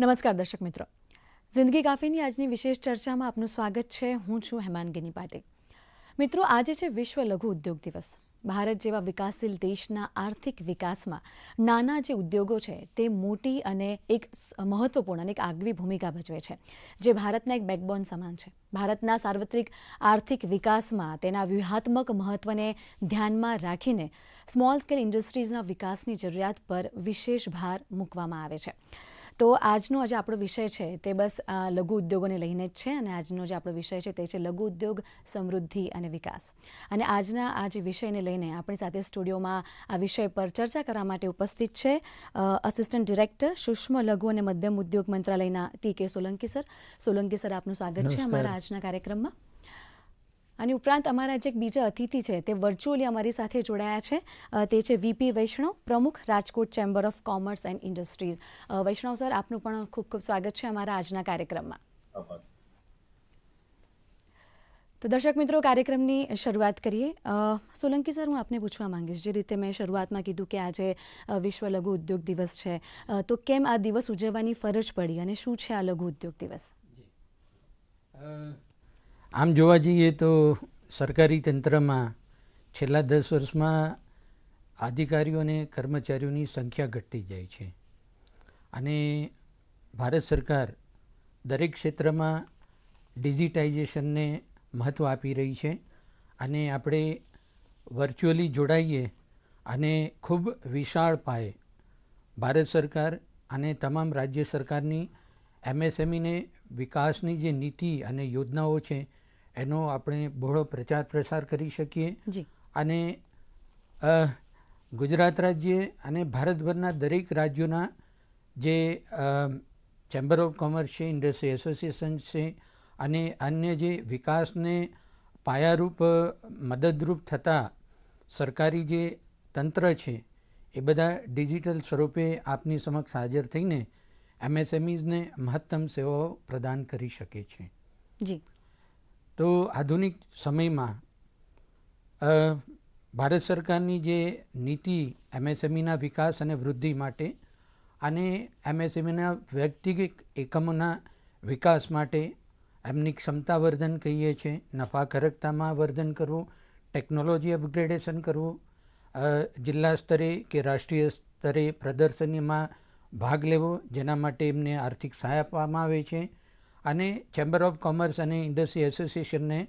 નમસ્કાર દર્શક મિત્રો. જિંદગી કાફીની આજની વિશેષ ચર્ચામાં આપનું સ્વાગત છે. હું છું હેમાંગીની પાટીલ. મિત્રો, આજે છે વિશ્વ લઘુ ઉદ્યોગ દિવસ. ભારત જેવા વિકાસશીલ દેશના આર્થિક વિકાસમાં નાના જે ઉદ્યોગો છે, તે મોટી અને એક મહત્વપૂર્ણ અને એક આગવી ભૂમિકા ભજવે છે. જે ભારતના એક બેકબોન સમાન છે. ભારતના સાર્વત્રિક આર્થિક વિકાસમાં તેના વ્યૂહાત્મક મહત્વને ધ્યાનમાં રાખીને સ્મોલ સ્કેલ ઇન્ડસ્ટ્રીઝના વિકાસની જરૂરિયાત પર વિશેષ ભાર મૂકવામાં આવે છે. તો આજનો આજે આપણો વિષય છે તે બસ આ લઘુ ઉદ્યોગોને લઈને જ છે અને આજનો જે આપણો વિષય છે તે છે લઘુ ઉદ્યોગ સમૃદ્ધિ અને વિકાસ. અને આજના આ જે વિષયને લઈને આપણી સાથે સ્ટુડિયોમાં આ વિષય પર ચર્ચા કરવા માટે ઉપસ્થિત છે અસિસ્ટન્ટ ડિરેક્ટર સૂક્ષ્મ લઘુ અને મધ્યમ ઉદ્યોગ મંત્રાલયના ટી કે સોલંકી સર. સોલંકી સર આપનું સ્વાગત છે અમારા આજના કાર્યક્રમમાં. અને ઉપરાંત અમારા જે એક બીજા અતિથિ છે તે વર્ચ્યુઅલી અમારી સાથે જોડાયા છે. તે છે વીપી વૈષ્ણવ પ્રમુખ Rajkot chamber of commerce and industries Vaishnav sir આપનું પણ ખૂબ ખૂબ સ્વાગત છે અમારા આજના કાર્યક્રમમાં. તો દર્શક મિત્રો કાર્યક્રમની શરૂઆત કરીએ. સોલંકી સર હું આપને પૂછવા માંગીશ જે રીતે મેં શરૂઆતમાં કીધું કે આજે વિશ્વ લઘુ ઉદ્યોગ દિવસ છે. તો કેમ આ દિવસ ઉજવવાની ફરજ પડી અને શું છે આ લઘુ ઉદ્યોગ દિવસ? આમ જોવા જઈએ તો સરકારી તંત્રમાં છેલ્લા દસ વર્ષમાં અધિકારીઓ અને કર્મચારીઓની સંખ્યા ઘટતી જાય છે. અને ભારત સરકાર દરેક ક્ષેત્રમાં ડિજિટાઇઝેશનને મહત્ત્વ આપી રહી છે અને આપણે વર્ચ્યુઅલી જોડાઈએ અને ખૂબ વિશાળ પાયે ભારત સરકાર અને તમામ રાજ્ય સરકારની એમએસએમઈને વિકાસની જે નીતિ અને યોજનાઓ છે એનો આપણે બહોળો પ્રચાર પ્રસાર કરી શકીએ. અને ગુજરાત રાજ્ય અને ભારતભરના દરેક રાજ્યોના જે ચેમ્બર ઓફ કોમર્સ છે ઇન્ડસ્ટ્રી એસોસિએશન છે અને અન્ય જે વિકાસને પાયારૂપ મદદરૂપ થતા સરકારી જે તંત્ર છે એ બધા ડિજિટલ સ્વરૂપે આપની સમક્ષ હાજર થઈને એમએસએમઈઝને મહત્તમ સેવાઓ પ્રદાન કરી શકે છે. જી. તો આધુનિક સમયમાં ભારત સરકારની જે નીતિ એમએસએમઈના વિકાસ અને વૃદ્ધિ માટે અને એમએસએમઈના વ્યક્તિગત એકમોના વિકાસ માટે એમની ક્ષમતા વર્ધન કહીએ છીએ નફાકારકતામાં વર્ધન કરવું, ટેકનોલોજી અપગ્રેડેશન કરવું જિલ્લા સ્તરે કે રાષ્ટ્રીય સ્તરે પ્રદર્શનીમાં ભાગ લેવો, જેના માટે એમને આર્થિક સહાય આપવામાં આવે છે. અને chamber of commerce and industry એસોસિએશનને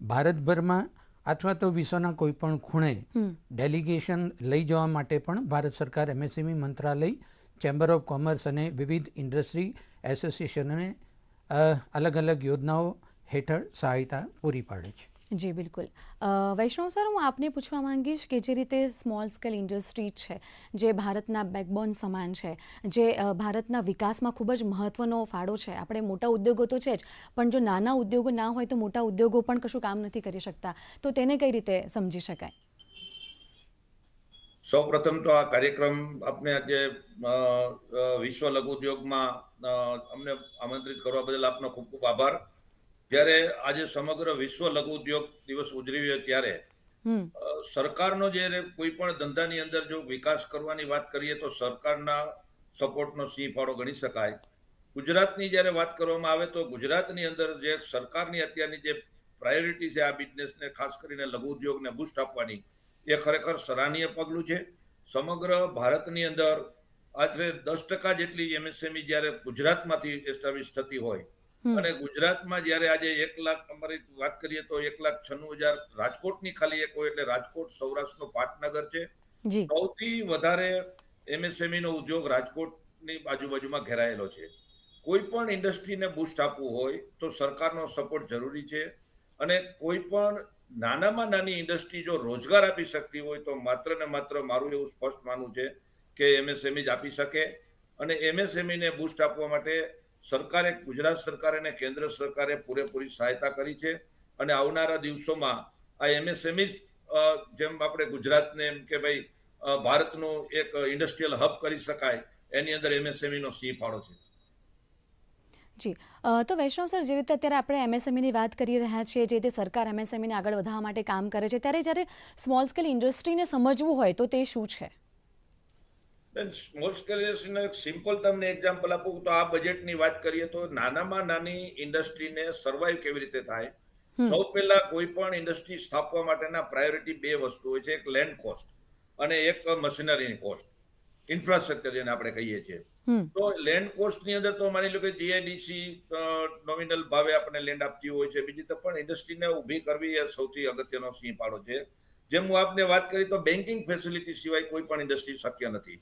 ભારતભરમાં અથવા તો વિશ્વના કોઈ પણ ખૂણે ડેલિગેશન લઈ જવા માટે પણ ભારત સરકાર એમએસએમઈ મંત્રાલય ચેમ્બર ઓફ કોમર્સ અને વિવિધ ઇન્ડસ્ટ્રી એસોસિએશનને અલગ અલગ યોજનાઓ હેઠળ સહાયતા પૂરી પાડે છે. જી, બિલકુલ. વૈષ્ણવ સર, હું આપને પૂછવા માંગીશ કે જે રીતે સ્મોલ સ્કેલ ઇન્ડસ્ટ્રી છે, જે ભારતના બેકબોન સમાન છે, જે ભારતના વિકાસમાં ખૂબ જ મહત્વનો ફાળો છે. આપણે મોટા ઉદ્યોગો તો છે જ, પણ જો નાના ઉદ્યોગો ના હોય તો મોટા ઉદ્યોગો પણ કશું કામ નથી કરી શકતા. તો તેને કઈ રીતે સમજી શકાય? સૌ પ્રથમ તો આ કાર્યક્રમ આપને આજે વિશ્વ લઘુ ઉદ્યોગમાં અમને આમંત્રિત કરવા બદલ આપનો ખૂબ ખૂબ આભાર. જ્યારે આજે સમગ્ર વિશ્વ લઘુ ઉદ્યોગ દિવસ ઉજવીએ ત્યારે સરકારનો જ્યારે કોઈ પણ ધંધાની અંદર જો વિકાસ કરવાની વાત કરીએ તો સરકારના સપોર્ટનો સિંહ ફાળો ગણી શકાય. ગુજરાતની જ્યારે વાત કરવામાં આવે તો ગુજરાતની અંદર જે સરકારની અત્યારની જે પ્રાયોરિટી છે આ બિઝનેસને ખાસ કરીને લઘુ ઉદ્યોગને બુસ્ટ આપવાની એ ખરેખર સરાહનીય પગલું છે. સમગ્ર ભારતની અંદર આશરે દસ ટકા જેટલી એમએસએમઈ જ્યારે ગુજરાતમાંથી એસ્ટાબ્લિશ થતી હોય અને ગુજરાતમાં જ્યારે આજે એક લાખ અમારી વાત કરીએ તો એક લાખ છન્નું હજાર રાજકોટની ખાલી એક હોય એટલે રાજકોટ સૌરાષ્ટ્રનો પાટનગર છે. સૌથી વધારે એમએસએમઈ નો ઉદ્યોગ રાજકોટની આજુબાજુમાં ઘેરાયેલો છે. કોઈ પણ ઇન્ડસ્ટ્રીને બુસ્ટ આપવું હોય તો સરકારનો સપોર્ટ જરૂરી છે. અને કોઈ પણ નાનામાં નાની ઇન્ડસ્ટ્રી જો રોજગાર આપી શકતી હોય તો માત્ર ને માત્ર મારું એવું સ્પષ્ટ માનવું છે કે એમએસએમઈ જ આપી શકે. અને એમએસએમઈને બુસ્ટ આપવા માટે સરકારે, ગુજરાત સરકાર અને કેન્દ્ર સરકારે પૂરેપૂરી સહાયતા કરી છે અને આવનારા દિવસોમાં આ એમએસએમઈ જેમ આપણે ગુજરાતને એમ કે ભાઈ ભારતનું એક ઇન્ડસ્ટ્રીયલ હબ કરી શકાય, એની અંદર એમએસએમઈનો સિંહ ફાળો છે. જી. તો વૈષ્ણવ સર, જે રીતે અત્યારે આપણે એમએસએમઈની વાત કરી રહ્યા છીએ, જે રીતે સરકાર એમએસએમઈને આગળ વધારવા માટે કામ કરે છે, ત્યારે જ્યારે સ્મોલ સ્કેલ ઇન્ડસ્ટ્રીને સમજવું હોય તો તે શું છે? સ્મોલ સ્કેલ સિમ્પલ તમને એક્ઝામ્પલ આપું તો આ બજેટની વાત કરીએ તો નાનામાં નાની ઇન્ડસ્ટ્રીને સર્વાઈવ કેવી રીતે થાય? સૌ પહેલા કોઈ પણ ઇન્ડસ્ટ્રી સ્થાપવા માટેના પ્રાયોરિટી બે વસ્તુ હોય છે એક લેન્ડ કોસ્ટ અને એક મશીનરીની કોસ્ટ ઇન્ફ્રાસ્ટ્રક્ચર જેને આપણે કહીએ છીએ. તો લેન્ડ કોસ્ટની અંદર તો માની લો કે જીઆઈડીસી નોમિનલ ભાવે આપણને લેન્ડ આપતી હોય છે. બીજી તો પણ ઇન્ડસ્ટ્રીને ઊભી કરવી એ સૌથી અગત્યનો સિંહ પાડો છે. જેમ હું આપને વાત કરી તો બેન્કિંગ ફેસિલિટી સિવાય કોઈ પણ ઇન્ડસ્ટ્રી શક્ય નથી.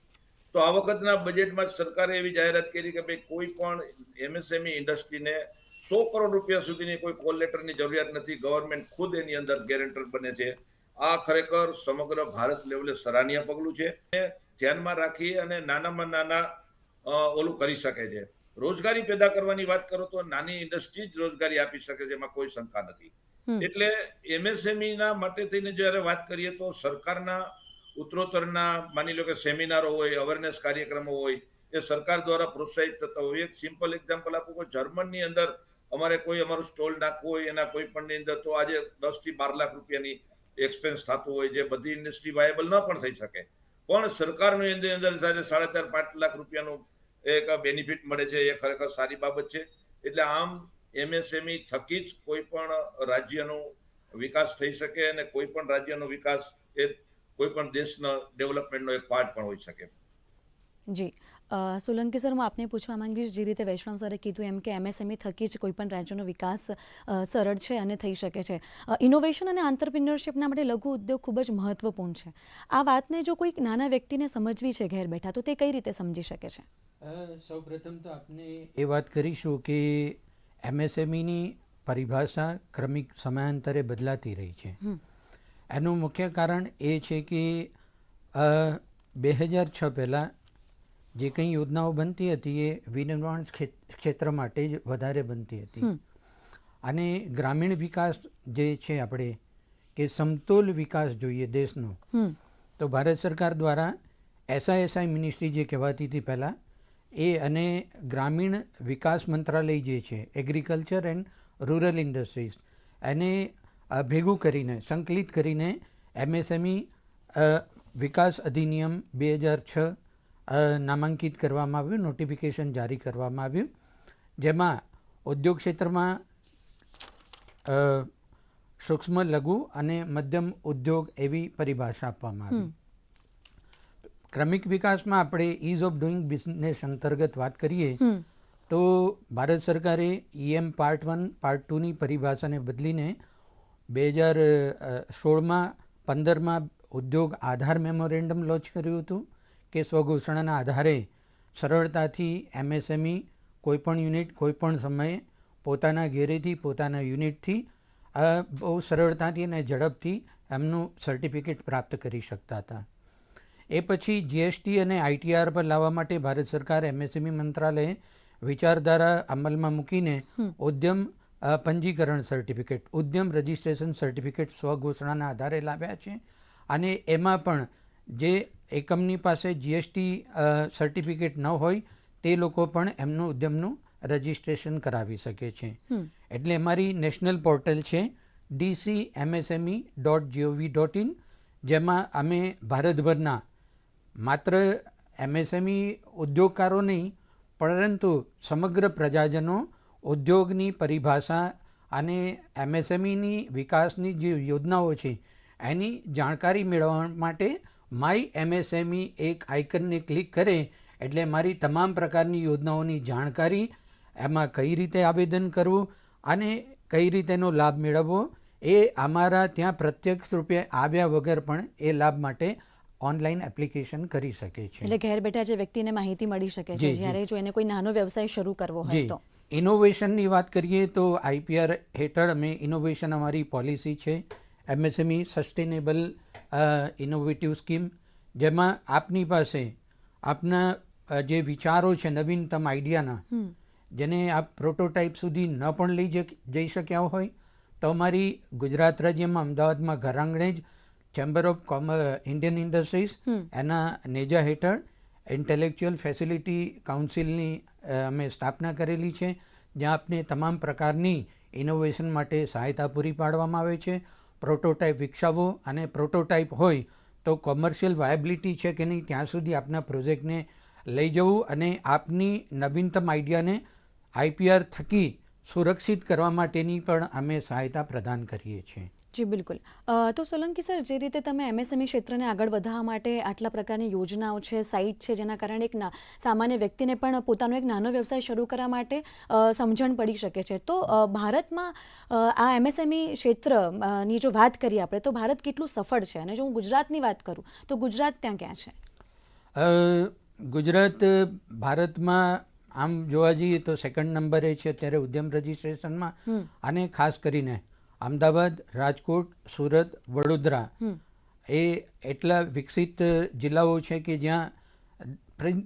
તો આ વખતના બજેટમાં સરકારે એવી જાહેરાત કરી કે ભાઈ કોઈ પણ એમએસએમઈ ઇન્ડસ્ટ્રીને સો કરોડ રૂપિયા સુધીની કોઈ કોલ લેટરની જરૂરિયાત નથી. ગવર્મેન્ટ ખુદ એની અંદર ગેરેન્ટર બને છે. આ ખરેખર સમગ્ર ભારત લેવલે સરાહનીય પગલું છે ધ્યાનમાં રાખી અને નાનામાં નાના ઓલું કરી શકે છે. રોજગારી પેદા કરવાની વાત કરો તો નાની ઇન્ડસ્ટ્રી જ રોજગારી આપી શકે છે એમાં કોઈ શંકા નથી. એટલે એમએસએમઈ ના માટે થઈને જયારે વાત કરીએ તો સરકારના ઉત્તરોત્તરના માની લો કે સેમિનારો હોય અવેરનેસ કાર્યક્રમો હોય, એ સરકાર દ્વારા પ્રોત્સાહિત થતા હોય. એક સિમ્પલ એક્ઝામ્પલ આપું કે જર્મનની અંદર અમારે કોઈ અમારું સ્ટોલ નાખવું હોય એના કોઈ પણની અંદર તો આજે દસથી બાર લાખ રૂપિયાની એક્સપેન્સ થતું હોય જે બધી ઇન્ડસ્ટ્રી વાયેબલ ન પણ થઈ શકે. પણ સરકારનું એની અંદર સાડા ચાર, પાંચ લાખ રૂપિયાનું એક બેનિફિટ મળે છે, એ ખરેખર સારી બાબત છે. એટલે આમ એમએસએમઈ થકી જ કોઈ પણ રાજ્યનો વિકાસ થઈ શકે અને કોઈ પણ રાજ્યનો વિકાસ એ કોઈ પણ દેશના ડેવલપમેન્ટનો એક પાર્ટ પણ હોઈ શકે. જી. સોલંકી સર હું આપને પૂછવા માંગીશ જે રીતે વૈષ્ણવ સરે કીધું એમ કે એમએસએમઈ થકી જ કોઈ પણ રાજ્યનો વિકાસ સરળ છે અને થઈ શકે છે. ઇનોવેશન અને આંતરપ્રિન્યોરશિપના માટે લઘુ ઉદ્યોગ ખૂબ જ મહત્વપૂર્ણ છે. આ વાતને જો કોઈક નાના વ્યક્તિને સમજવી છે ઘેર બેઠા તો તે કઈ રીતે સમજી શકે છે? સૌ પ્રથમ તો આપને એ વાત કરીશું કે એમએસએમઈની પરિભાષા ક્રમિક સમયાંતરે બદલાતી રહી છે. હમ. એનું મુખ્ય કારણ એ છે કે બે હજાર છ પહેલાં જે કંઈ યોજનાઓ બનતી હતી એ વિનિર્માણ ક્ષેત્ર માટે જ વધારે બનતી હતી. અને ગ્રામીણ વિકાસ જે છે આપણે કે સમતોલ વિકાસ જોઈએ દેશનો તો ભારત સરકાર દ્વારા એસઆઈએસઆઈ મિનિસ્ટ્રી જે કહેવાતી હતી પહેલાં એ અને ગ્રામીણ વિકાસ મંત્રાલય જે છે એગ્રીકલ્ચર એન્ડ રૂરલ ઇન્ડસ્ટ્રીઝ એને ભેગું કરીને સંકલિત કરીને એમએસએમઈ વિકાસ અધિનિયમ બે હજાર છ નામાંકિત કરવામાં આવ્યું નોટિફિકેશન જારી કરવામાં આવ્યું. જેમાં ઉદ્યોગ ક્ષેત્રમાં સૂક્ષ્મ લઘુ અને મધ્યમ ઉદ્યોગ એવી પરિભાષા આપવામાં આવી. ક્રમિક વિકાસમાં આપણે ઇઝ ઓફ ડુઈંગ બિઝનેસ અંતર્ગત વાત કરીએ તો ભારત સરકારે ઈએમ પાર્ટ વન પાર્ટ ટુની પરિભાષાને બદલીને બે હજાર સોળમાં પંદરમાં ઉદ્યોગ આધાર મેમોરેન્ડમ લોન્ચ કર્યું હતું કે સ્વઘોષણાના આધારે સરળતાથી એમએસએમઈ કોઈપણ યુનિટ કોઈપણ સમયે પોતાના ઘેરેથી પોતાના યુનિટથી બહુ સરળતાથી અને ઝડપથી એમનું સર્ટિફિકેટ પ્રાપ્ત કરી શકતા હતા. એ પછી જીએસટી અને આઈટીઆર પર લાવવા માટે ભારત સરકાર એમએસએમઈ મંત્રાલયે વિચારધારા અમલમાં મૂકીને ઉદ્યમ પંજીકરણ સર્ટિફિકેટ ઉદ્યમ રજિસ્ટ્રેશન સર્ટિફિકેટ સ્વઘોષણાના આધારે લાવ્યા છે અને એમાં પણ જે એકમની પાસે જીએસટી સર્ટિફિકેટ ન હોય તે લોકો પણ એમનું ઉદ્યમનું રજિસ્ટ્રેશન કરાવી શકે છે. એટલે અમારી નેશનલ પોર્ટલ છે DC MSME dot GOV dot in જેમાં અમે ભારતભરના માત્ર એમએસએમઈ ઉદ્યોગકારો નહીં પરંતુ સમગ્ર પ્રજાજનો ઉદ્યોગની પરિભાષા અને એમએસએમઈની વિકાસની જે યોજનાઓ છે એની જાણકારી મેળવવા માટે માય એમએસએમઈ એક આઇકનને ક્લિક કરે એટલે મારી તમામ પ્રકારની યોજનાઓની જાણકારી એમાં કઈ રીતે આવેદન કરવું અને કઈ રીતેનો લાભ મેળવવો એ અમારા ત્યાં પ્રત્યક્ષ રૂપે આવ્યા વગર પણ એ લાભ માટે ઓનલાઈન એપ્લિકેશન કરી શકે છે. એટલે ઘેર બેઠા જે વ્યક્તિને માહિતી મળી શકે છે. જ્યારે જો એને કોઈ નાનો વ્યવસાય શરૂ કરવો હોય તો. ઇનોવેશનની વાત કરીએ તો આઈપીઆર હેઠળ અમે ઇનોવેશન અમારી પોલિસી છે. એમએસએમઈ સસ્ટેનેબલ ઇનોવેટિવ સ્કીમ જેમાં આપની પાસે આપના જે વિચારો છે નવીનતમ આઈડિયાના જેને આપ પ્રોટોટાઇપ સુધી ન પણ લઈ જઈ શક્યા હોય તો અમારી ગુજરાત રાજ્યમાં અમદાવાદમાં ઘરાંગણે જ chamber of commerce Indian industries એના નેજા હેઠળ ઇન્ટેલેક્ચ્યુઅલ ફેસિલિટી કાઉન્સિલની અમે સ્થાપના કરેલી છે, જ્યાં આપને તમામ પ્રકારની ઇનોવેશન માટે સહાયતા પૂરી પાડવામાં આવે છે. પ્રોટોટાઇપ વિકસાવો અને પ્રોટોટાઇપ હોય તો કોમર્શિયલ વાયબિલિટી છે કે નહીં, ત્યાં સુધી આપના પ્રોજેક્ટને લઈ જવું અને આપની નવીનતમ આઈડિયાને આઈપીઆર થકી સુરક્ષિત કરવા માટેની પણ અમે સહાયતા પ્રદાન કરીએ છીએ. જી બિલકુલ. તો સોલંકી સર જે રીતે તમે એમએસએમઈ ક્ષેત્રને આગળ વધારવા માટે આટલા પ્રકારની યોજનાઓ છે સાઇટ છે જેના કારણે એક સામાન્ય વ્યક્તિને પણ પોતાનો એક નાનો વ્યવસાય શરૂ કરવા માટે સમજણ પડી શકે છે. તો ભારતમાં આ એમએસએમઈ ક્ષેત્રની જો વાત કરીએ આપણે તો ભારત કેટલું સફળ છે? અને જો હું ગુજરાતની વાત કરું તો ગુજરાત ત્યાં ક્યાં છે? ગુજરાત ભારતમાં આમ જોવા જઈએ તો સેકન્ડ નંબરે છે અત્યારે ઉદ્યમ રજિસ્ટ્રેશનમાં અને ખાસ કરીને અમદાવાદ રાજકોટ સુરત વડોદરા. એ એટલા વિકસિત જિલ્લાઓ છે કે જ્યાં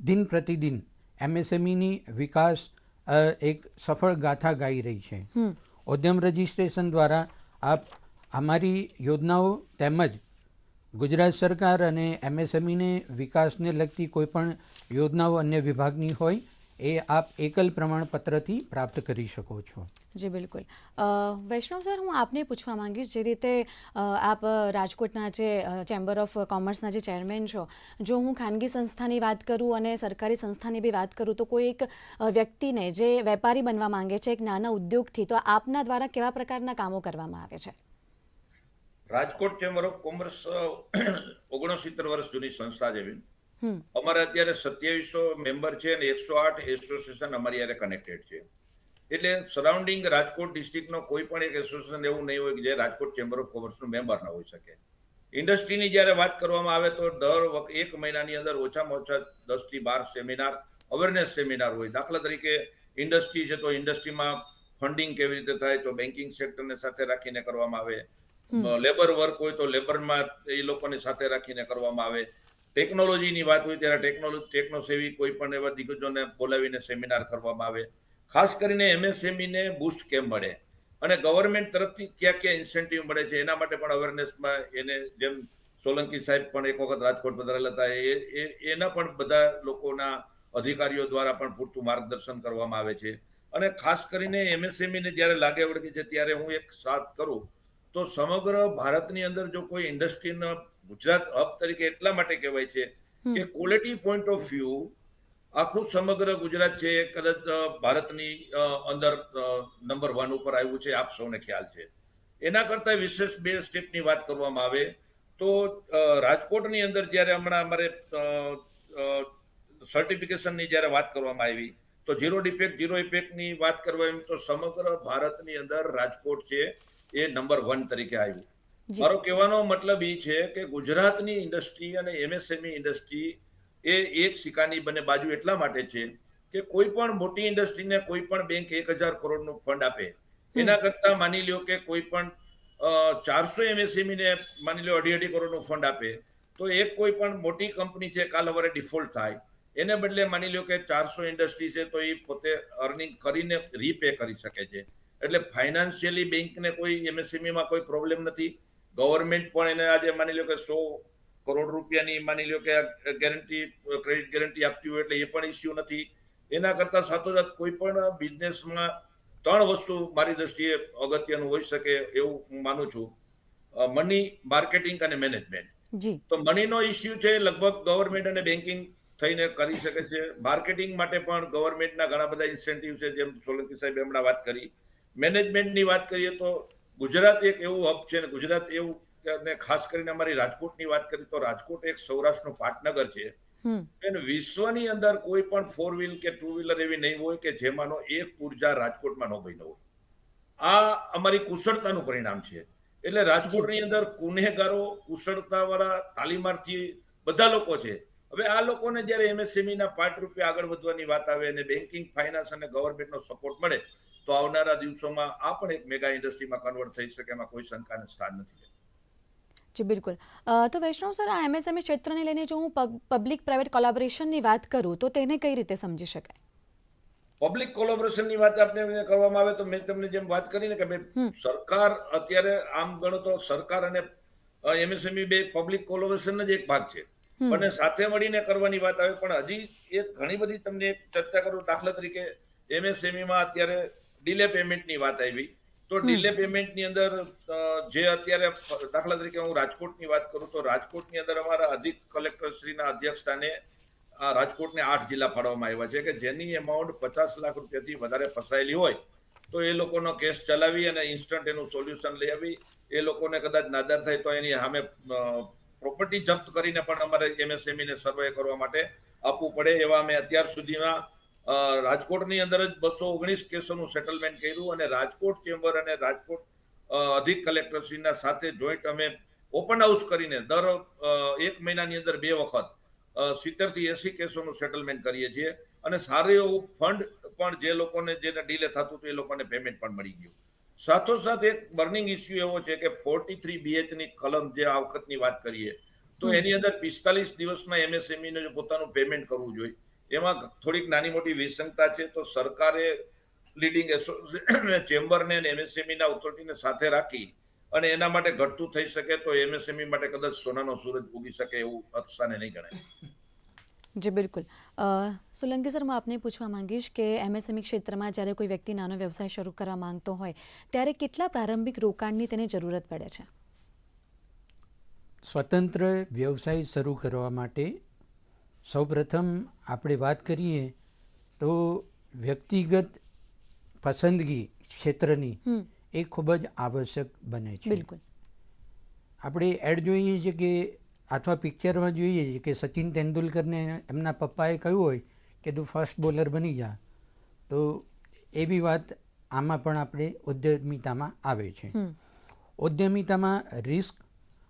દિન પ્રતિદિન એમએસએમઈની વિકાસ એક સફળ ગાથા ગાઈ રહી છે. ઉદ્યમ રજિસ્ટ્રેશન દ્વારા આપ અમારી યોજનાઓ તેમજ ગુજરાત સરકાર અને એમએસએમઈને વિકાસને લગતી કોઈપણ યોજનાઓ અન્ય વિભાગની હોય એ આપ એકલ પ્રમાણપત્રથી પ્રાપ્ત કરી શકો છો. જી બિલકુલ. વૈષ્ણવ સર હું આપને પૂછવા માંગીશ જે રીતે આપ રાજકોટના જે ચેમ્બર ઓફ કોમર્સના જે ચેરમેન છો જો હું ખાનગી સંસ્થાની વાત કરું અને સરકારી સંસ્થાની બી વાત કરું તો કોઈ એક વ્યક્તિને જે વેપારી બનવા માંગે છે એક નાના ઉદ્યોગથી તો આપના દ્વારા કેવા પ્રકારના કામો કરવામાં આવે છે? રાજકોટ ચેમ્બર ઓફ કોમર્સ ઓગણસિત્તેર વર્ષ જૂની સંસ્થા જેવી અમારે અત્યારે સત્યાવીસો મેમ્બર છે અને એકસો આઠ એસોસિએશન અમારી યારે કનેક્ટેડ છે. એટલે સરાઉન્ડિંગ રાજકોટ ડિસ્ટ્રિક્ટનો કોઈ પણ એક એસોસિએશન એવું નહીં હોય કે જે રાજકોટ ચેમ્બર ઓફ કોમર્સનું મેમ્બર ન હોઈ શકે. ઇન્ડસ્ટ્રીની જ્યારે વાત કરવામાં આવે તો દર વખત એક મહિનાની અંદર ઓછામાં ઓછા દસથી બાર સેમિનાર અવેરનેસ સેમિનાર હોય. દાખલા તરીકે ઇન્ડસ્ટ્રી છે તો ઇન્ડસ્ટ્રીમાં ફંડિંગ કેવી રીતે થાય તો બેન્કિંગ સેક્ટરને સાથે રાખીને કરવામાં આવે. લેબર વર્ક હોય તો લેબરમાં એ લોકોને સાથે રાખીને કરવામાં આવે. ટેકનોલોજીની વાત હોય ત્યારે ટેકનોલોજી ટેકનો સેવી કોઈ પણ એવા દિગ્ગજોને બોલાવીને સેમિનાર કરવામાં આવે. ખાસ કરીને એમએસએમઈને બૂસ્ટ કેમ મળે? અને ગવર્મેન્ટ તરફથી ક્યાં ક્યાં ઇન્સેન્ટિવ મળે છે? એના માટે પણ અવેરનેસમાં એને જેમ સોલંકી સાહેબ પણ એક વખત રાજકોટ પધારેલા હતા એ- એના પણ બધા લોકોના અધિકારીઓ દ્વારા પણ પૂરતું માર્ગદર્શન કરવામાં આવે છે. અને ખાસ કરીને એમએસએમઈને જ્યારે લાગે વળગે છે, ત્યારે હું એક સાથ કરું, તો સમગ્ર ભારતની અંદર જો કોઈ ઇન્ડસ્ટ્રીનો ગુજરાત હબ તરીકે એટલા માટે કહેવાય છે કે ક્વોલિટી પોઈન્ટ ઓફ વ્યૂ આખું સમગ્ર ગુજરાત છે કદાચ ભારતની અંદર નંબર વન ઉપર આવ્યું છે આપ સૌને ખ્યાલ છે એના કરતા વિશેષ બે સ્ટેટની વાત કરવામાં આવે તો રાજકોટની અંદર જ્યારે હમણાં અમારે સર્ટિફિકેશનની જ્યારે વાત કરવામાં આવી તો ઝીરો ડિફેક્ટ ઝીરો ઇફેક્ટની વાત કરવા એમ તો સમગ્ર ભારતની અંદર રાજકોટ છે એ નંબર વન તરીકે આવ્યું. મારો કહેવાનો મતલબ એ છે કે ગુજરાતની ઇન્ડસ્ટ્રી અને એમએસએમઈ ઇન્ડસ્ટ્રી એ એક સિક્કાની બંને બાજુ એટલા માટે છે કે કોઈ પણ મોટી ઇન્ડસ્ટ્રીને કોઈ પણ બેંક એક હજાર કરોડનું ફંડ આપે. એના કરતા માની લ્યો કે કોઈ પણ ચારસો એમએસએમઈને માની લો અઢી અઢી કરોડનું ફંડ આપે તો એક કોઈ પણ મોટી કંપની છે કાલ હવારે ડિફોલ્ટ થાય. એને બદલે માની લો કે ચારસો ઇન્ડસ્ટ્રી છે તો એ પોતે અર્નિંગ કરીને રીપે કરી શકે છે. એટલે ફાઇનાન્શિયલી બેંકને કોઈ એમએસએમઈમાં માં કોઈ પ્રોબ્લેમ નથી. ગવર્મેન્ટ પણ એને આજે માની લો કે સો કરોડ રૂપિયાની માની લો કે ગેરંટી ક્રેડિટ ગેરંટી આપતી હોય એટલે એ પણ ઇસ્યુ નથી. એના કરતા સાથોસાથ કોઈ પણ બિઝનેસમાં ત્રણ વસ્તુ મારી દ્રષ્ટિએ અગત્યનું હોઈ શકે એવું હું માનું છું. મની માર્કેટિંગ અને મેનેજમેન્ટ તો મનીનો ઇસ્યુ છે લગભગ ગવર્મેન્ટ અને બેન્કિંગ થઈને કરી શકે છે. માર્કેટિંગ માટે પણ ગવર્મેન્ટના ઘણા બધા ઇન્સેન્ટિવ છે જેમ સોલંકી સાહેબ હમણાં વાત કરી. મેનેજમેન્ટની વાત કરીએ તો ગુજરાત એક એવું હબ છે ને ગુજરાત એવું ને ખાસ કરીને અમારી રાજકોટની વાત કરીએ તો રાજકોટ એક સૌરાષ્ટ્રનું પાટનગર છે. અને વિશ્વની અંદર કોઈ પણ ફોર વ્હીલ કે ટુ વ્હીલર એવી નહીં હોય કે જેમાંનો એક પૂર્જા રાજકોટમાં ન બન્યો હોય. આ અમારી કુશળતાનું પરિણામ છે. એટલે રાજકોટની અંદર ગુનેગારો કુશળતાવાળા તાલીમાર્થી બધા લોકો છે. હવે આ લોકોને જ્યારે એમએસએમઈ ના પાર્ટ રૂપે આગળ વધવાની વાત આવે અને બેન્કિંગ ફાઇનાન્સ અને ગવર્મેન્ટનો સપોર્ટ મળે તો આવનારા દિવસોમાં આ પણ એક મેગા ઇન્ડસ્ટ્રીમાં કન્વર્ટ થઈ શકે એમાં કોઈ શંકાને સ્થાન નથી જી બિલકુલ. તો વૈષ્ણવ સર આ એમએસએમઈ ક્ષેત્રને લઈને જો હું પબ્લિક પ્રાઇવેટ કોલાબોરેશનની વાત કરું તો તેને કઈ રીતે સમજી શકાય? પબ્લિક કોલોબરેશનની વાત આપણે કરવામાં આવે તો મેં તમને જેમ વાત કરી ને કે ભાઈ સરકાર અત્યારે આમ ગણો તો સરકાર અને એમએસએમઈ બે પબ્લિક કોલોબરેશન જ એક ભાગ છે. અને સાથે મળીને કરવાની વાત આવે પણ હજી એક ઘણી બધી તમને એક ચર્ચા કરું દાખલા તરીકે એમએસએમઈમાં અત્યારે ડિલે પેમેન્ટની વાત આવી. તો ડીલે પેમેન્ટની અંદર જે અત્યારે દાખલા તરીકે હું રાજકોટની વાત કરું તો રાજકોટની અંદર અમારા અધિક કલેક્ટર શ્રીના અધ્યક્ષ સ્થાને આ રાજકોટને આઠ જિલ્લા ફાળવવામાં આવ્યા છે કે જેની એમાઉન્ટ પચાસ લાખ રૂપિયાથી વધારે ફસાયેલી હોય તો એ લોકોનો કેસ ચલાવી અને ઇન્સ્ટન્ટ એનું સોલ્યુશન લઈ આવી. એ લોકોને કદાચ નાદાર થાય તો એની સામે પ્રોપર્ટી જપ્ત કરીને પણ અમારે એમએસએમઈને સર્વે કરવા માટે આપવું પડે. એવા અમે અત્યાર સુધીમાં રાજકોટની અંદર જ બસો ઓગણીસ કેસોનું સેટલમેન્ટ કર્યું અને રાજકોટ ચેમ્બર અને રાજકોટ અધિક કલેક્ટરશ્રીના સાથે જોઈન્ટ અમે ઓપન હાઉસ કરીને દર એક મહિનાની અંદર બે વખત સિત્તેરથી એસી કેસોનું સેટલમેન્ટ કરીએ છીએ અને સારું એવું ફંડ પણ જે લોકોને જેને ડીલે થતું હતું એ લોકોને પેમેન્ટ પણ મળી ગયું. સાથોસાથ એક બર્નિંગ ઇસ્યુ એવો છે કે ફોર્ટી થ્રી બીએચની કલમ જે આ વખતની વાત કરીએ તો એની અંદર પિસ્તાલીસ દિવસમાં એમએસએમઈને પોતાનું પેમેન્ટ કરવું જોઈએ. એમાં થોડીક નાની મોટી વિસંગતા છે તો સરકારે લીડિંગ ચેમ્બરને અને એમએસએમઈ ના ઓથોરિટીને સાથે રાખી અને એના માટે ઘટતું થઈ શકે તો એમએસએમઈ માટે કદાચ સોનાનો સૂરજ ઉગી શકે એવું અક્ષાને નહીં ગણાય. જી બિલકુલ. અ, સોલંકી સર હું આપને પૂછવા માંગીશ કે એમએસએમઈ ક્ષેત્રમાં જ્યારે કોઈ વ્યક્તિ નાનો વ્યવસાય શરૂ કરવા માંગતો હોય ત્યારે કેટલા પ્રારંભિક રોકાણની તેને જરૂરત પડે છે? સ્વતંત્ર વ્યવસાય શરૂ કરવા માટે સૌપ્રથમ આપણે વાત કરીએ તો વ્યક્તિગત પસંદગી ક્ષેત્રની એ ખૂબ જ આવશ્યક બને છે. બિલકુલ. આપણે એડ જોઈએ છીએ કે અથવા પિક્ચરમાં જોઈએ છીએ કે સચિન તેંડુલકરને એમના પપ્પાએ કહ્યું હોય કે તું ફર્સ્ટ બોલર બની જા. તો એવી વાત આમાં પણ આપણે ઉદ્યમિતામાં આવે છે. ઉદ્યમિતામાં રિસ્ક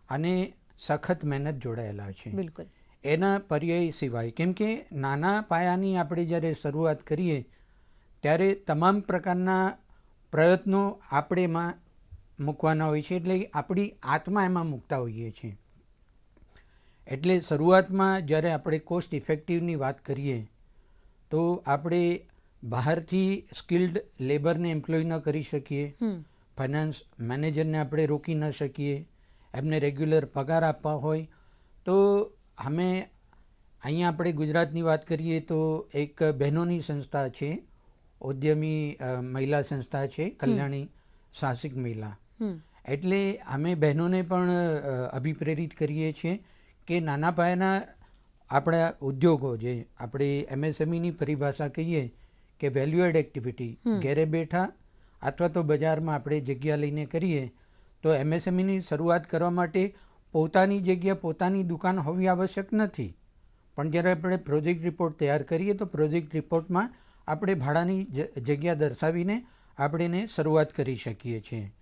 અને સખત મહેનત જોડાયેલા છે. બિલકુલ. એના પર્યાય સિવાય કેમ કે નાના પાયાની આપણે જ્યારે શરૂઆત કરીએ ત્યારે તમામ પ્રકારના પ્રયત્નો આપણે એમાં મૂકવાના હોય છે એટલે આપણી આત્મા એમાં મૂકતા હોઈએ છીએ. એટલે શરૂઆતમાં જ્યારે આપણે કોસ્ટ ઇફેક્ટિવની વાત કરીએ તો આપણે બહારથી સ્કિલ્ડ લેબરને એમ્પ્લોય ન કરી શકીએ ફાઇનાન્સ મેનેજરને આપણે રોકી ન શકીએ એમને રેગ્યુલર પગાર આપવા હોય તો અમે અહીંયા આપણે ગુજરાતની વાત કરીએ તો એક બહેનોની સંસ્થા છે ઉદ્યમી મહિલા સંસ્થા છે કલ્યાણી સાહસિક મહિલા. એટલે અમે બહેનોને પણ અભિપ્રેરિત કરીએ છીએ કે નાના પાયાના આપણા ઉદ્યોગો જે આપણે એમએસએમઈની પરિભાષા કહીએ કે વેલ્યુ એડ એક્ટિવિટી ઘેરે બેઠા અથવા તો બજારમાં આપણે જગ્યા લઈને કરીએ તો એમએસએમઈની શરૂઆત કરવા માટે પોતાની જગ્યા પોતાની દુકાન હોવી આવશ્યક નથી. પણ જ્યારે આપણે પ્રોજેક્ટ રિપોર્ટ તૈયાર કરીએ તો પ્રોજેક્ટ રિપોર્ટમાં આપણે ભાડાની જ- જગ્યા દર્શાવીને આપણે એને શરૂઆત કરી શકીએ છીએ.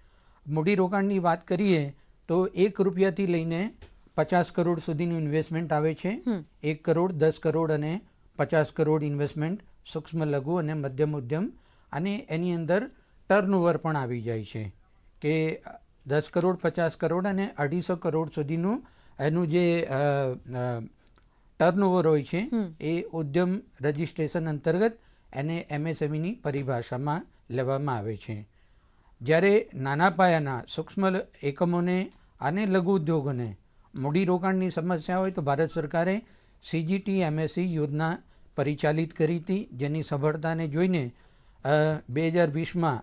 મૂડીરોકાણની વાત કરીએ તો એક રૂપિયાથી લઈને પચાસ કરોડ સુધીનું ઇન્વેસ્ટમેન્ટ આવે છે. એક કરોડ દસ કરોડ અને પચાસ કરોડ ઇન્વેસ્ટમેન્ટ સૂક્ષ્મ લઘુ અને મધ્યમ ઉદ્યમ અને એની અંદર ટર્નઓવર પણ આવી જાય છે. કે દસ કરોડ પચાસ કરોડ અને અઢીસો કરોડ સુધીનું એનું જે ટર્નઓવર હોય છે એ ઉદ્યમ રજિસ્ટ્રેશન અંતર્ગત એને એમએસએમઈની પરિભાષામાં લેવામાં આવે છે. જ્યારે નાના પાયાના સૂક્ષ્મ એકમોને અને લઘુ ઉદ્યોગોને મૂડીરોકાણની સમસ્યા હોય તો ભારત સરકારે સીજીટી એમએસસી યોજના પરિચાલિત કરી હતી જેની સફળતાને જોઈને બે હજાર વીસમાં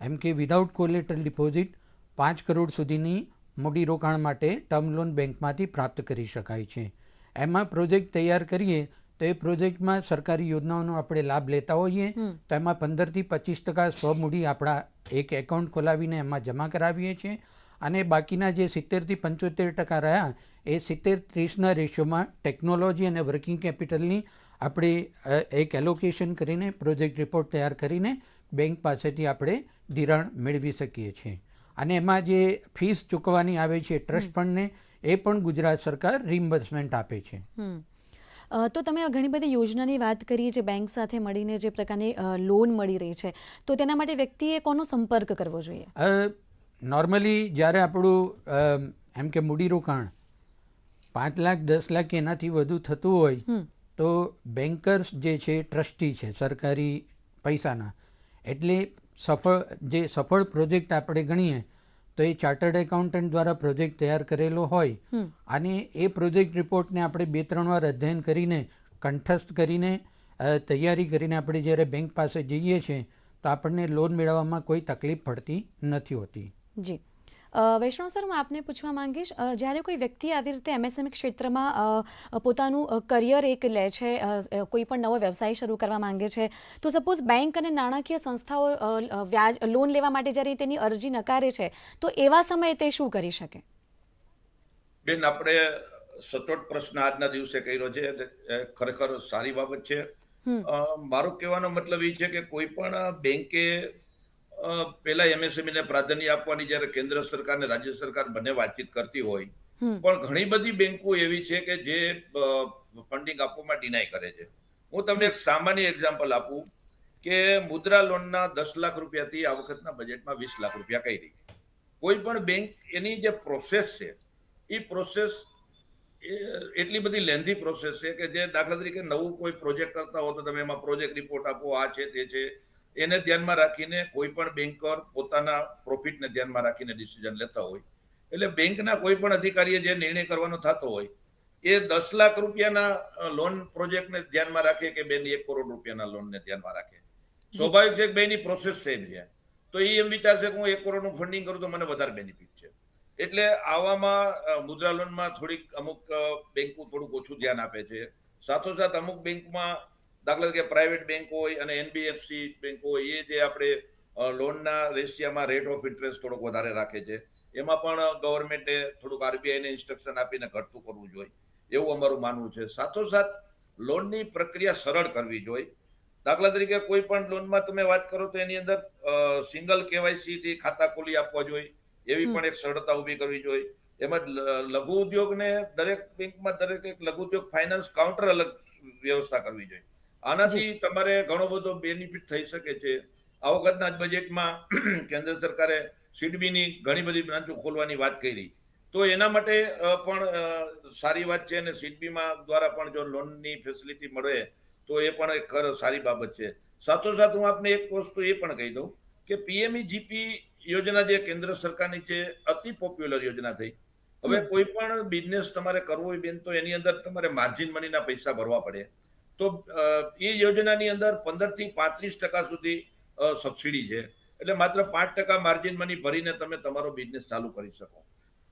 એમ કે વિધાઉટ કોલેટરલ ડિપોઝિટ પાંચ કરોડ સુધીની મૂડીરોકાણ માટે ટર્મ લોન બેંકમાંથી પ્રાપ્ત કરી શકાય છે. એમાં પ્રોજેક્ટ તૈયાર કરીએ તો એ પ્રોજેક્ટમાં સરકારી યોજનાઓનો આપણે લાભ લેતા હોઈએ તો એમાં પંદરથી પચીસ ટકા સ્વમૂડી આપણા એક એકાઉન્ટ ખોલાવીને એમાં જમા કરાવીએ છીએ અને બાકીના જે સિત્તેરથી પંચોતેર ટકા રહ્યા એ સિત્તેર ત્રીસના રેશિયોમાં ટેકનોલોજી અને વર્કિંગ કેપિટલની આપણે એક એલોકેશન કરીને પ્રોજેક્ટ રિપોર્ટ તૈયાર કરીને બેંક પાસેથી આપણે ધિરાણ મેળવી શકીએ છીએ. અને એમાં જે ફીસ ચૂકવવાની આવે છે ટ્રસ્ટ ફંડને એ પણ ગુજરાત સરકાર રિમ્બર્સમેન્ટ આપે છે. તો તમે ઘણી બધી યોજનાની વાત કરી જે બેંક સાથે મળીને જે પ્રકારની લોન મળી રહી છે તો તેના માટે વ્યક્તિએ કોનો સંપર્ક કરવો જોઈએ? નોર્મલી જ્યારે આપણું એમ કે મૂડીરોકાણ પાંચ લાખ દસ લાખ એનાથી વધુ થતું હોય તો બેન્કર્સ જે છે ટ્રસ્ટી છે સરકારી પૈસાના એટલે સફળ જે સફળ પ્રોજેક્ટ આપણે ગણીએ તો એ ચાર્ટર્ડ એકાઉન્ટન્ટ દ્વારા પ્રોજેક્ટ તૈયાર કરેલો હોય અને એ પ્રોજેક્ટ રિપોર્ટને આપણે બે ત્રણ વાર અધ્યયન કરીને કંઠસ્થ કરીને તૈયારી કરીને આપણે જ્યારે બેંક પાસે જઈએ છીએ તો આપણને લોન મેળવવામાં કોઈ તકલીફ પડતી નથી હોતી. જી. વૈષ્ણવ સર હું આપને પૂછવા માંગીશ જ્યારે કોઈ વ્યક્તિ આવી રીતે એમએસએમઈ ક્ષેત્રમાં પોતાનું કરિયર એક લે છે કોઈ પણ નવો વ્યવસાય શરૂ કરવા માંગે છે તો સપોઝ બેંક અને નાણાકીય સંસ્થાઓ વ્યાજ લોન લેવા માટે જ્યારે તેની અરજી નકારે છે તો એવા સમયે તે શું કરી શકે બેન આપણે સચોટ પ્રશ્ન આજના દિવસે કર્યો છે ખરેખર સારી બાબત છે. મારો કહેવાનો મતલબ એ છે કે કોઈ પણ બેંકે અ, એમએસએમઈ ને પ્રાધાન્ય આપવાની જ્યારે કેન્દ્ર સરકાર અને રાજ્ય સરકાર બંને વાતચીત કરતી હોય પણ ઘણી બધી બેંકો એવી છે કે જે ફંડિંગ આપવામાં ડિનાય કરે છે. હું તમને એક સામાન્ય એક્ઝામ્પલ આપું કે મુદ્રા લોનના દસ લાખ રૂપિયાથી આ વખતના બજેટમાં વીસ લાખ રૂપિયા કરી. કોઈ પણ બેંક એની જે પ્રોસેસ છે એ પ્રોસેસ એટલી બધી લેન્ધી પ્રોસેસ છે કે જે દાખલા તરીકે નવું કોઈ પ્રોજેક્ટ કરતા હો તો તમે એમાં પ્રોજેક્ટ રિપોર્ટ આપો આ છે તે છે. એને ધ્યાનમાં રાખીને કોઈ પણ બેન્કર પોતાના પ્રોફિટને ધ્યાનમાં રાખીને ડિસિઝન લેતા હોય એટલે બેંકના કોઈ પણ અધિકારીએ જે નિર્ણય કરવાનો થતો હોય એ દસ લાખ રૂપિયાના લોન પ્રોજેક્ટને ધ્યાનમાં રાખે કે બેની એક કરોડ રૂપિયાના લોનને ધ્યાનમાં રાખે? સ્વાભાવિક છે કે બેની પ્રોસેસ સેમ છે. તો એ એમ વિચારશે કે હું એક કરોડનું ફંડિંગ કરું તો મને વધારે બેનિફિટ છે. એટલે આવામાં મુદ્રા લોનમાં થોડીક અમુક બેંકો થોડુંક ઓછું ધ્યાન આપે છે. સાથોસાથ અમુક બેંકમાં દાખલા તરીકે પ્રાઇવેટ બેંક હોય અને એનબીએફસી બેંક હોય, એ જે આપણે લોનના રેશિયામાં રેટ ઓફ ઇન્ટરેસ્ટ થોડોક વધારે રાખે છે. એમાં પણ ગવર્મેન્ટે થોડુંક આરબીઆઈને ઇન્સ્ટ્રક્શન આપીને ઘટતું કરવું જોઈએ. એવું અમારું માનવું છે. સાથોસાથ લોનની પ્રક્રિયા સરળ કરવી જોઈએ. દાખલા તરીકે કોઈ પણ લોનમાં તમે વાત કરો તો એની અંદર સિંગલ કેવાયસી થી ખાતા ખોલી આપવા જોઈએ. એવી પણ એક સરળતા ઊભી કરવી જોઈએ. એમાં લઘુ ઉદ્યોગને દરેક બેંકમાં દરેક એક લઘુ ઉદ્યોગ ફાઇનાન્સ કાઉન્ટર અલગ વ્યવસ્થા કરવી જોઈએ. આનાથી તમારે ઘણો બધો બેનિફિટ થઈ શકે છે. આ વખતના જ બજેટમાં કેન્દ્ર સરકારે સીડબીની ઘણી બધી બ્રાન્ચો ખોલવાની વાત કરી. તો એના માટે પણ સારી વાત છે અને સીડબીમાં દ્વારા પણ જો લોનની ફેસિલિટી મળે તો એ પણ એક સારી બાબત છે. સાથોસાથ હું આપને એક વસ્તુ એ પણ કહી દઉં કે પીએમઈ જીપી યોજના જે કેન્દ્ર સરકારની છે અતિ પોપ્યુલર યોજના થઈ. હવે કોઈ પણ બિઝનેસ તમારે કરવો હોય બેન તો એની અંદર તમારે માર્જિન મનીના પૈસા ભરવા પડે. તો એ યોજનાની અંદર પંદરથી પાંત્રીસ ટકા સુધી સબસિડી છે. એટલે માત્ર પાંચ ટકા માર્જિન મની ભરીને તમે તમારો બિઝનેસ ચાલુ કરી શકો.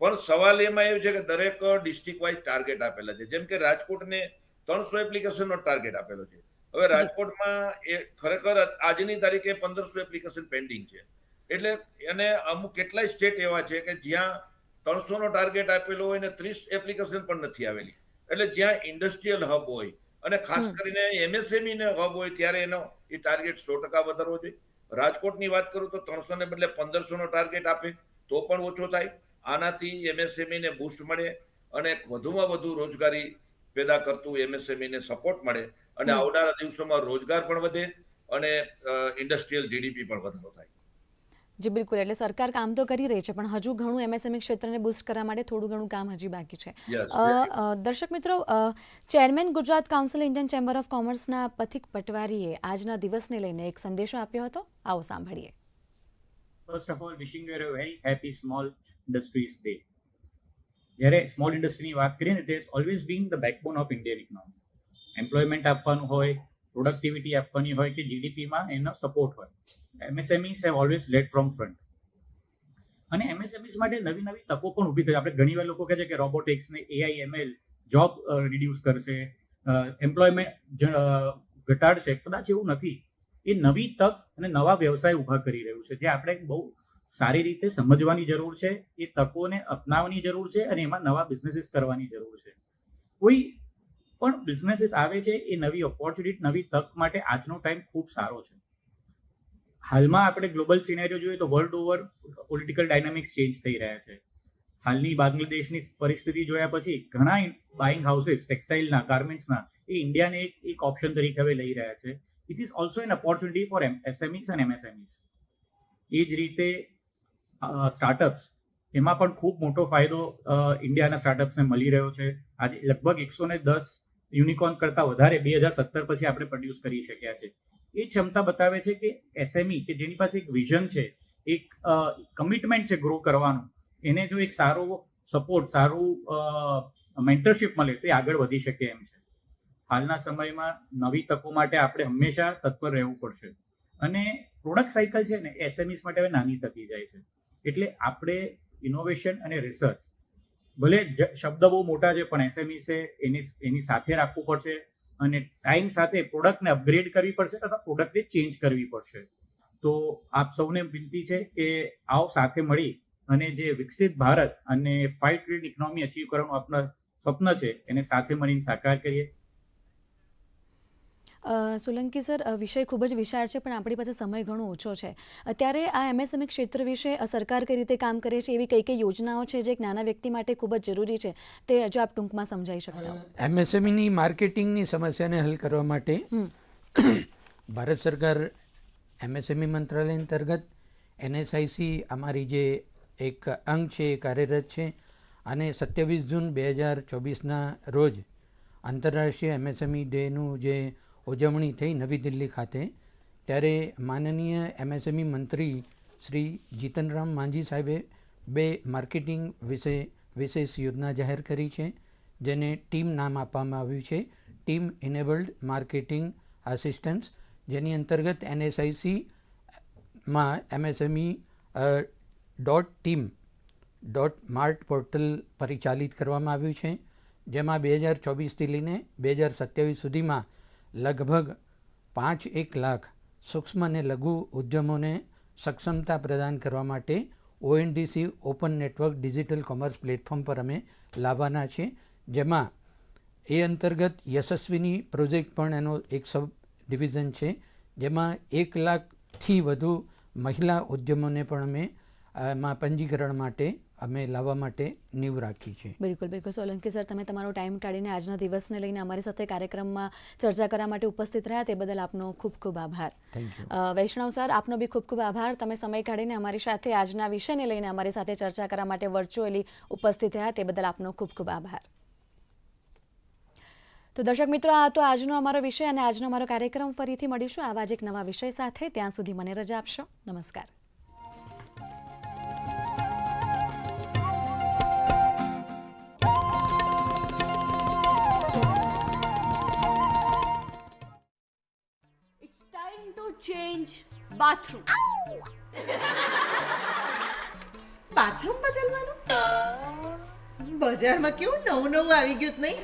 પણ સવાલ એમાં એવું છે કે દરેક ડિસ્ટ્રિક્ટ વાઇઝ ટાર્ગેટ આપેલા છે. જેમ કે રાજકોટને ત્રણસો એપ્લિકેશનનો ટાર્ગેટ આપેલો છે. હવે રાજકોટમાં એ ખરેખર આજની તારીખે પંદરસો એપ્લિકેશન પેન્ડિંગ છે. એટલે એને અમુક કેટલાય સ્ટેટ એવા છે કે જ્યાં ત્રણસો નો ટાર્ગેટ આપેલો હોય ને ત્રીસ એપ્લિકેશન પણ નથી આવેલી. એટલે જ્યાં ઇન્ડસ્ટ્રીયલ હબ હોય અને ખાસ કરીને એમએસએમઈ ને હબ હોય ત્યારે એનો એ ટાર્ગેટ સો ટકા વધારવો જોઈએ. રાજકોટની વાત કરું તો ત્રણસો ને બદલે પંદરસો નો ટાર્ગેટ આપે તો પણ ઓછો થાય. આનાથી એમએસએમઈ ને બૂસ્ટ મળે અને વધુમાં વધુ રોજગારી પેદા કરતું એમએસએમઈ ને સપોર્ટ મળે અને. આવનારા દિવસોમાં રોજગાર પણ વધે અને ઇન્ડસ્ટ્રીયલ જીડીપી પણ વધારો થાય. જી બિલકુલ એટલે સરકાર કામ તો કરી રહી છે પણ હજુ ઘણું એમએસએમઈ ક્ષેત્રને બુસ્ટ કરવા માટે થોડું ઘણું કામ હજી બાકી છે. દર્શક મિત્રો chairman Gujarat council Indian chamber of કોમર્સના Pathik પટવારીએ આજના દિવસને લઈને એક સંદેશો આપ્યો હતો. આવો સાંભળીએ. First of all wishing you a very happy small industries day જ્યારે સ્મોલ ઇન્ડસ્ટ્રીની વાત કરીએ ને it is always being the backbone of Indian economy employment આપવાનું હોય પ્રોડક્ટિવિટી આપવાની હોય કે જીડીપીમાં એનો સપોર્ટ હોય. MSMEs have always let from front અને એમએસએમઈસ માટે નવી નવી તકો પણ ઊભી થઈ. આપણે ઘણી વાર લોકો કહે છે કે રોબોટિક્સ ને એઆઈ એમએલ જોબ રિડ્યુસ કરશે. એમ્પ્લોયમેન્ટ ઘટાડશે. કદાચ એવું નથી. એ નવી તક અને નવા વ્યવસાય ઊભા કરી રહ્યું છે. જે આપણે બહુ સારી રીતે સમજવાની જરૂર છે. એ તકોને અપનાવવાની જરૂર છે અને એમાં નવા બિઝનેસીસ કરવાની જરૂર છે. કોઈ પણ બિઝનેસીસ આવે છે એ નવી ઓપોર્ચ્યુનિટી નવી તક માટે આજનો ટાઈમ ખૂબ સારો છે. હાલમાં આપણે ગ્લોબલ સિનેરિયો જોઈએ તો world over political dynamics change થઈ રહ્યા છે. હાલની બાંગ્લાદેશની પરિસ્થિતિ જોયા પછી ઘણા બાઇંગ હાઉસીસ ટેક્સટાઇલના ગાર્મેન્ટ્સના એ ઇન્ડિયાને એક એક ઓપ્શન તરીકે હવે લઈ રહ્યા છે. It is also an opportunity for SMEs અને એમએસએમઈસ એ જ રીતે સ્ટાર્ટઅપ્સ એમાં પણ ખૂબ મોટો ફાયદો ઇન્ડિયાના સ્ટાર્ટઅપ્સને મળી રહ્યો છે. આજે લગભગ એકસો ને દસ યુનિકોર્ન કરતાં વધારે બે હજાર સત્તર પછી આપણે પ્રોડ્યુસ કરી શક્યા છે. એ ક્ષમતા બતાવે છે કે એસએમઈ કે જેની પાસે એક વિઝન છે, એક કમિટમેન્ટ છે ગ્રો કરવાનું, એને જો એક સારો સપોર્ટ સારું મેન્ટરશિપ મળે તો એ આગળ વધી શકે એમ છે. હાલના સમયમાં નવી તકો માટે આપણે હંમેશા તત્પર રહેવું પડશે. અને પ્રોડક્ટ સાયકલ છે ને એસએમઈસ માટે હવે નાની થતી જાય છે. એટલે આપણે ઇનોવેશન અને રિસર્ચ ભલે શબ્દ બહુ મોટા છે, પણ એસએમઈ છે, એની એની સાથે રાખવું પડશે. અને ટાઈમ સાથે પ્રોડક્ટને અપગ્રેડ કરવી પડશે તથા પ્રોડક્ટને ચેન્જ કરવી પડશે. તો આપ સૌને વિનંતી છે કે આવો સાથે મળી અને જે વિકસિત ભારત અને ફાઇવ ટ્રેડ ઇકોનોમી અચીવ કરવાનું આપણા સ્વપ્ન છે, એને સાથે મળીને સાકાર કરીએ. સોલંકી સર વિષય ખૂબ જ વિશાળ છે પણ આપણી પાસે સમય ઘણો ઓછો છે અત્યારે આ એમએસએમઈ ક્ષેત્ર વિશે સરકાર કઈ રીતે કામ કરે છે એવી કઈ કઈ યોજનાઓ છે જે એક નાના વ્યક્તિ માટે ખૂબ જ જરૂરી છે તે જો આપ ટૂંકમાં સમજાવી શકતા. એમએસએમઈની માર્કેટિંગની સમસ્યાને હલ કરવા માટે ભારત સરકાર એમએસએમઈ મંત્રાલય અંતર્ગત એનએસઆઈસી અમારી જે એક અંગ છે એ કાર્યરત છે અને સત્યાવીસ જૂન બે હજાર ચોવીસના રોજ આંતરરાષ્ટ્રીય એમએસએમઈ ડેનું જે ઉજવણી થઈ નવી દિલ્હી ખાતે, ત્યારે માનનીય એમએસએમઈ મંત્રી શ્રી જીતનરામ માંઝી સાહેબે બે માર્કેટિંગ વિશે વિશેષ યોજના જાહેર કરી છે, જેને ટીમ નામ આપવામાં આવ્યું છે. ટીમ ઇનેબલ્ડ માર્કેટિંગ આસિસ્ટન્સ જેની અંતર્ગત એનએસઆઈસીમાં MSME dot team, dot mart portal પરિચાલિત કરવામાં આવ્યું છે, જેમાં બે હજાર ચોવીસથી લઈને બે હજાર સત્યાવીસ સુધીમાં લગભગ પાંચ એક લાખ સૂક્ષ્મ અને લઘુ ઉદ્યમોને સક્ષમતા પ્રદાન કરવા માટે ONDC open network digital commerce platform પર અમે લાવવાના છે, જેમાં એ અંતર્ગત યશસ્વીની પ્રોજેક્ટ પણ એનો એક સબ ડિવિઝન છે, જેમાં એક લાખથી વધુ મહિલા ઉદ્યમોને પણ અમે એમાં પંજીકરણ માટે અમે લાવવા માટે નીવ રાખી છે. બિલકુલ બિલકુલ. સોલંકી સર તમે તમારો ટાઈમ કાઢીને આજના દિવસને લઈને અમારી સાથે કાર્યક્રમમાં ચર્ચા કરવા માટે ઉપસ્થિત રહ્યા. તે બદલ આપનો ખૂબ ખૂબ આભાર. વૈષ્ણવ સર આપનો બી ખૂબ ખૂબ આભાર. તમે સમય કાઢીને અમારી સાથે આજના વિષયને લઈને અમારી સાથે ચર્ચા કરવા માટે વર્ચ્યુઅલી ઉપસ્થિત રહ્યા. તે બદલ આપનો ખૂબ ખૂબ આભાર. તો દર્શક મિત્રો આ તો આજનો અમારો વિષય અને આજનો અમારો કાર્યક્રમ. ફરીથી મળીશું આવા જ એક નવા વિષય સાથે. ત્યાં સુધી મને રજા આપશો. નમસ્કાર. To change bathroom. બાથરૂમ બદલવાનું? બજારમાં કેવું નવું નવું આવી ગયું નહીં?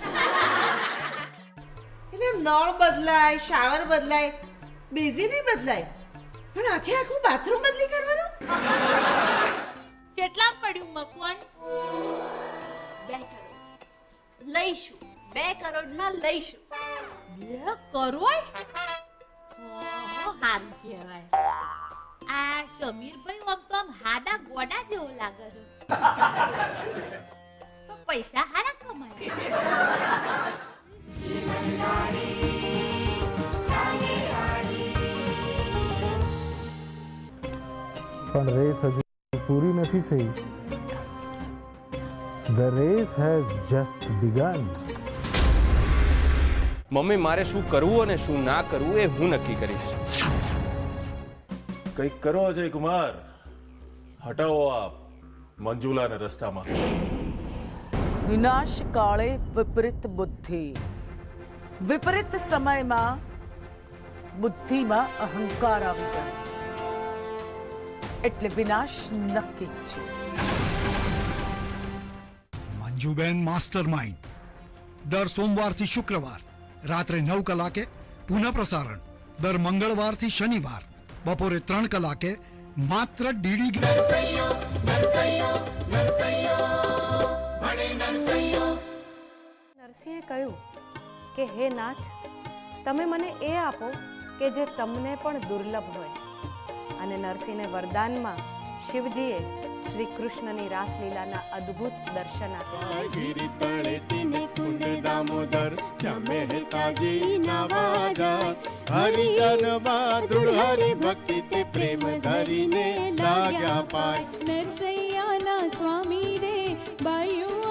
એટલે એમ નળ બદલાય શાવર બદલાય બેઝી નહીં બદલાય. પણ આખે આખું બાથરૂમ બદલી કાઢવાનું કેટલા પડ્યું મકવાન બે કરોડ. લઈશું. બે કરોડમાં લઈશું. બે કરોડ? સમીરભાઈ આમ તો આમ હાડા ગોડા જેવો લાગે છે. પૈસા હારા કમાય. પણ રેસ હજુ પૂરી નથી થઈ. The race has just began mummy મારે શું કરવું અને શું ના કરવું એ હું નક્કી કરીશ. કંઈક કરો અજય કુમાર હટાવો આ મંજુલાને રસ્તામાં વિનાશ કાળે વિપરીત બુદ્ધિ વિપરીત સમયમાં બુદ્ધિમાં અહંકાર આવી જાય એટલે વિનાશ નક્કી જ છે મંજુબેન માસ્ટર માઇન્ડ દર સોમવારથી શુક્રવાર રાત્રે નવ કલાકે પુનઃ પ્રસારણ દર મંગળવારથી શનિવાર બપોરે ત્રણ કલાકે માત્ર ડીડી નરસિંહે કહ્યું કે હે નાથ તમે મને એ આપો કે જે તમને પણ દુર્લભ હોય. અને નરસિંહને વરદાનમાં શિવજીએ શ્રી કૃષ્ણની રાસલીલાના અદ્ભુત દર્શન આપ્યા ગિરિ તળેટીને કુંડ દામોદર ત્યાં મહેતાજી નાવા જાય હરિજનમાં દૃઢ હરિ ભક્તિ તે પ્રેમ ધરીને લાગ્યા પાય નરસૈયાના સ્વામી રે બાયું